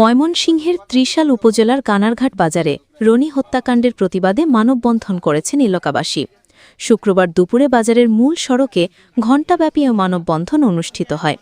ময়মনসিংহের ত্রিশাল উপজেলার কানারঘাট বাজারে রনি হত্যাকাণ্ডের প্রতিবাদে মানববন্ধন করেছেন এলাকাবাসী। শুক্রবার দুপুরে বাজারের মূল সড়কে ঘণ্টাব্যাপী মানববন্ধন অনুষ্ঠিত হয়।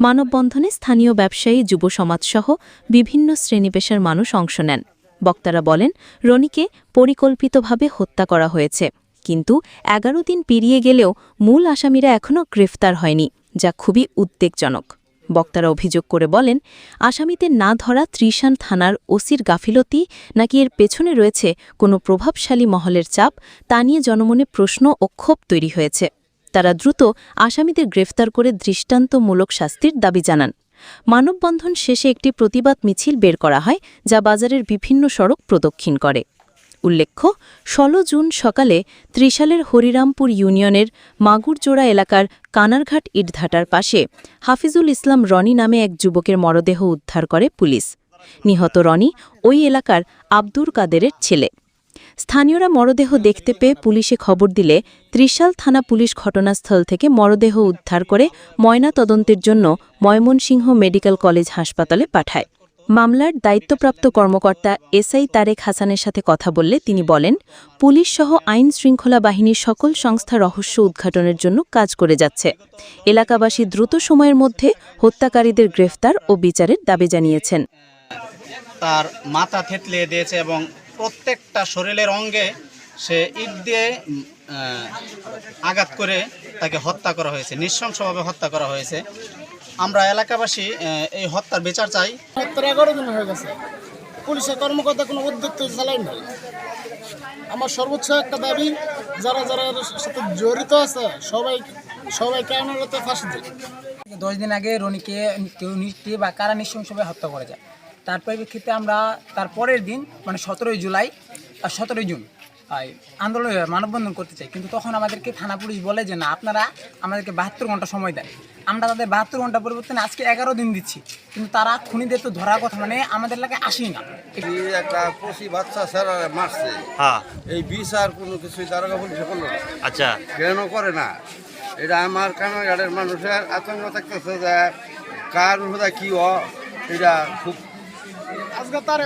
মানববন্ধনে স্থানীয় ব্যবসায়ী, যুব সমাজসহ বিভিন্ন শ্রেণীপেশার মানুষ অংশ নেন। বক্তারা বলেন, রনিকে পরিকল্পিতভাবে হত্যা করা হয়েছে, কিন্তু এগারো দিন পেরিয়ে গেলেও মূল আসামিরা এখনও গ্রেফতার হয়নি, যা খুবই উদ্বেগজনক। বক্তারা অভিযোগ করে বলেন আসামিদের না ধরা ত্রিশান থানার ওসির গাফিলতি নাকি এর পেছনে রয়েছে কোনো প্রভাবশালী মহলের চাপ, তা নিয়ে জনমনে প্রশ্ন ও ক্ষোভ তৈরি হয়েছে। তারা দ্রুত আসামিদের গ্রেফতার করে দৃষ্টান্তমূলক শাস্তির দাবি জানান। মানববন্ধন শেষে একটি প্রতিবাদ মিছিল বের করা হয়, যা বাজারের বিভিন্ন সড়ক প্রদক্ষিণ করে। উল্লেখ্য ১৬ জুন সকালে ত্রিশালের হরিরামপুর ইউনিয়নের মাগুরজোড়া এলাকার কানারঘাট ইটভাটার পাশে হাফিজুল ইসলাম রনি নামে এক যুবকের মরদেহ উদ্ধার করে পুলিশ। নিহত রনি ওই এলাকার আব্দুর কাদেরের ছেলে। স্থানীয়রা মরদেহ দেখতে পেয়ে পুলিশে খবর দিলে ত্রিশাল থানা পুলিশ ঘটনাস্থল থেকে মরদেহ উদ্ধার করে ময়না তদন্তের জন্য ময়মনসিংহ মেডিকেল কলেজ হাসপাতালে পাঠায়। মামলার দায়িত্বপ্রাপ্ত কর্মকর্তা এসআই তারেক হাসানের সাথে কথা বললে তিনি বলেন, পুলিশ সহ আইন শৃঙ্খলা বাহিনীর সকল সংস্থা রহস্য উদ্ঘাটনের জন্য কাজ করে যাচ্ছে। এলাকাবাসী দ্রুত সময়ের মধ্যে হত্যাকারীদের গ্রেফতার ও বিচারের দাবি জানিয়েছেন। তার মাথা থেতলে দিয়েছে এবং প্রত্যেকটা শরীরের অঙ্গে সে ইট দিয়ে আঘাত করে তাকে হত্যা করা হয়েছে। নৃশংসভাবে হত্যা করা হয়েছে। আমরা এলাকাবাসী এই হত্যার বিচার চাই। সত্তর এগারো দিন হয়ে গেছে। পুলিশের কর্মকর্তা কোনো উদ্যোগ তো চালাই নাই। আমার সর্বোচ্চ একটা দাবি যারা যারা এর সাথে জড়িত আছে সবাই সবাই আইনগত ফাঁসি দিক দশ দিন আগে রনিকে কেউ নিশ্চয় বা কারা নৃশংসভাবে হত্যা করে যায় তার পরিপ্রেক্ষিতে আমরা তার পরের দিন মানে সতেরোই জুলাই আর সতেরোই জুন আন্দোলন মানববন্ধন করতে চাই কিন্তু তখন আমাদেরকে থানা পুলিশ বলে যে না আপনারা আমাদেরকে বাহাত্তর ঘণ্টা সময় দেন। আমরা তাদের বাহাত্তর ঘণ্টা পরিবর্তনে আজকে এগারো দিন দিচ্ছি। কিন্তু তারা খুনিদের তো ধরার কথা মানে আমাদের এলাকায় আসেই না। এই একটা কষি বাচ্চা স্যারা মারছে। হ্যাঁ। এই বিচার কোনো কিছুই দারোগা পুলিশে করল না। আচ্ছা। কেন করে না। এটা আমার কানারঘাটের মানুষের আতঙ্ক থাকতেছে যে কার হুদা কি হ এটা খুব আজকে তার